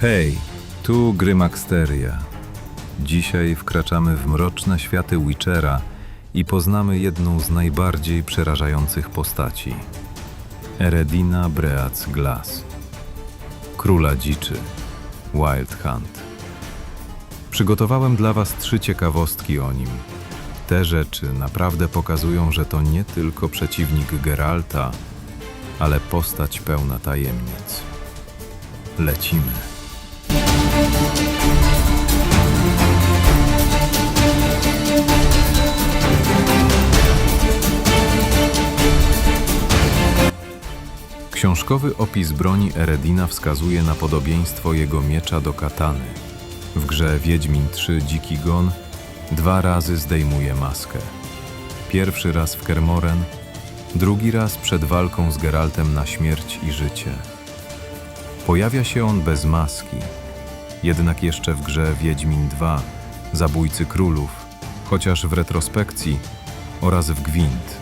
Hej, tu Grymaksteria. Dzisiaj wkraczamy w mroczne światy Witchera i poznamy jedną z najbardziej przerażających postaci. Eredina Breac Glass. Króla dziczy. Wild Hunt. Przygotowałem dla Was trzy ciekawostki o nim. Te rzeczy naprawdę pokazują, że to nie tylko przeciwnik Geralta, ale postać pełna tajemnic. Lecimy. Książkowy opis broni Eredina wskazuje na podobieństwo jego miecza do katany. W grze Wiedźmin 3 Dziki Gon dwa razy zdejmuje maskę. Pierwszy raz w Kermoren, drugi raz przed walką z Geraltem na śmierć i życie. Pojawia się on bez maski, jednak jeszcze w grze Wiedźmin 2 Zabójcy Królów, chociaż w retrospekcji oraz w Gwint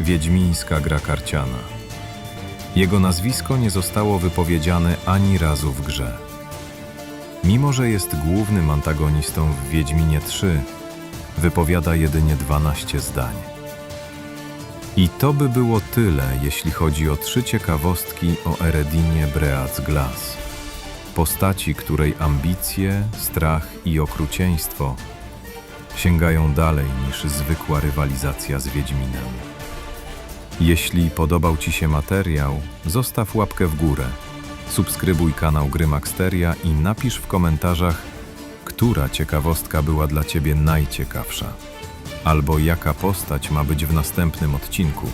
Wiedźmińska gra karciana. Jego nazwisko nie zostało wypowiedziane ani razu w grze. Mimo, że jest głównym antagonistą w Wiedźminie 3, wypowiada jedynie 12 zdań. I to by było tyle, jeśli chodzi o trzy ciekawostki o Eredinie Breac Glass. Postaci, której ambicje, strach i okrucieństwo sięgają dalej niż zwykła rywalizacja z Wiedźminem. Jeśli podobał Ci się materiał, zostaw łapkę w górę, subskrybuj kanał Gry Maxteria i napisz w komentarzach, która ciekawostka była dla Ciebie najciekawsza, albo jaka postać ma być w następnym odcinku.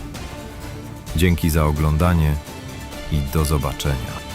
Dzięki za oglądanie i do zobaczenia.